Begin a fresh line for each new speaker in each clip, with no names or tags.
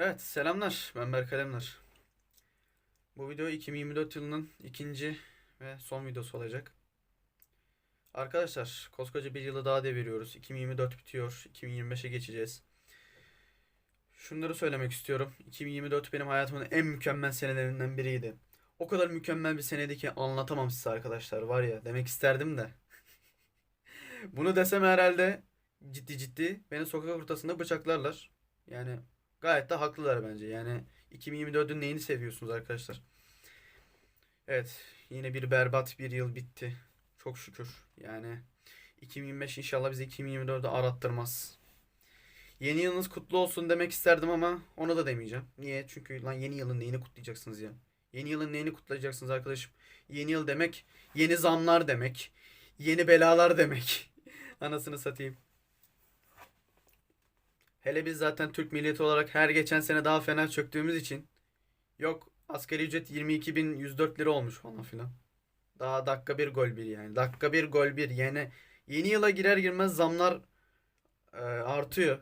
Evet, selamlar. Ben Berk Alemdar. Bu video 2024 yılının ikinci ve son videosu olacak. Arkadaşlar, koskoca bir yılı daha deviriyoruz. 2024 bitiyor. 2025'e geçeceğiz. Şunları söylemek istiyorum. 2024 benim hayatımın en mükemmel senelerinden biriydi. O kadar mükemmel bir seneydi ki anlatamam size arkadaşlar. Var ya, demek isterdim de. Bunu desem herhalde ciddi ciddi beni sokak ortasında bıçaklarlar. Yani Gayet de haklılar bence. Yani 2024'ün neyini seviyorsunuz arkadaşlar? Evet, yine bir berbat bir yıl bitti. Çok şükür. Yani 2025 inşallah bizi 2024'de arattırmaz. Yeni yılınız kutlu olsun demek isterdim ama onu da demeyeceğim. Niye? Çünkü lan yeni yılın neyini kutlayacaksınız ya? Yeni yılın neyini kutlayacaksınız arkadaşım? Yeni yıl demek, yeni zamlar demek, yeni belalar demek. Anasını satayım. Hele biz zaten Türk milleti olarak her geçen sene daha fena çöktüğümüz için yok asgari ücret 22.104 lira olmuş falan filan. Daha dakika bir gol bir yani. Dakika bir gol bir. Yani yeni yıla girer girmez zamlar e, artıyor.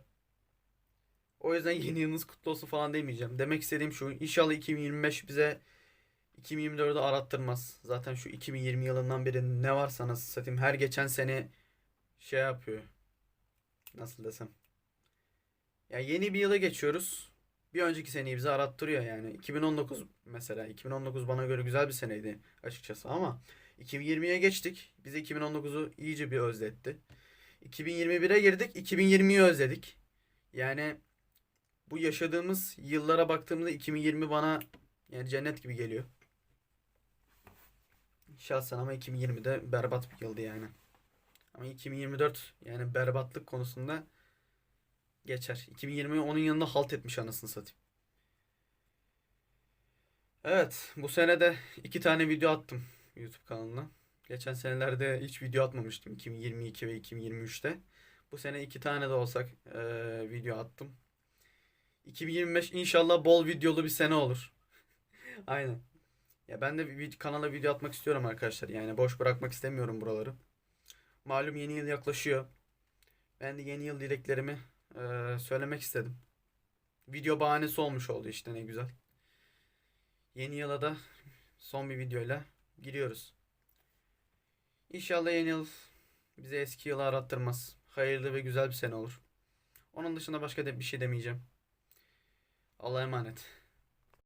O yüzden yeni yılınız kutlu olsun falan demeyeceğim. Demek istediğim şu. İnşallah 2025 bize 2024'ü arattırmaz. Zaten şu 2020 yılından beri ne varsa nasıl satayım her geçen sene şey yapıyor. Nasıl desem. Ya yeni bir yıla geçiyoruz. Bir önceki seneyi bize arattırıyor yani. 2019 mesela. 2019 bana göre güzel bir seneydi açıkçası ama 2020'ye geçtik. Bize 2019'u iyice bir özletti. 2021'e girdik. 2020'yi özledik. Yani bu yaşadığımız yıllara baktığımda 2020 bana yani cennet gibi geliyor. Şahsen ama 2020'de berbat bir yıldı yani. Ama 2024 yani berbatlık konusunda geçer. 2020 onun yanında halt etmiş anasını satayım. Evet, bu sene de iki tane video attım YouTube kanalına. Geçen senelerde hiç video atmamıştım 2022 ve 2023'te. Bu sene iki tane de olsak eee, video attım. 2025 inşallah bol videolu bir sene olur. Aynen. Ya ben de bir kanala video atmak istiyorum arkadaşlar. Yani boş bırakmak istemiyorum buraları. Malum yeni yıl yaklaşıyor. Ben de yeni yıl dileklerimi eee, söylemek istedim. Video bahanesi olmuş oldu işte ne güzel. Yeni yıla da son bir videoyla giriyoruz. İnşallah yeni yıl bize eski yılı arattırmaz. Hayırlı ve güzel bir sene olur. Onun dışında başka da bir şey demeyeceğim. Allah'a emanet.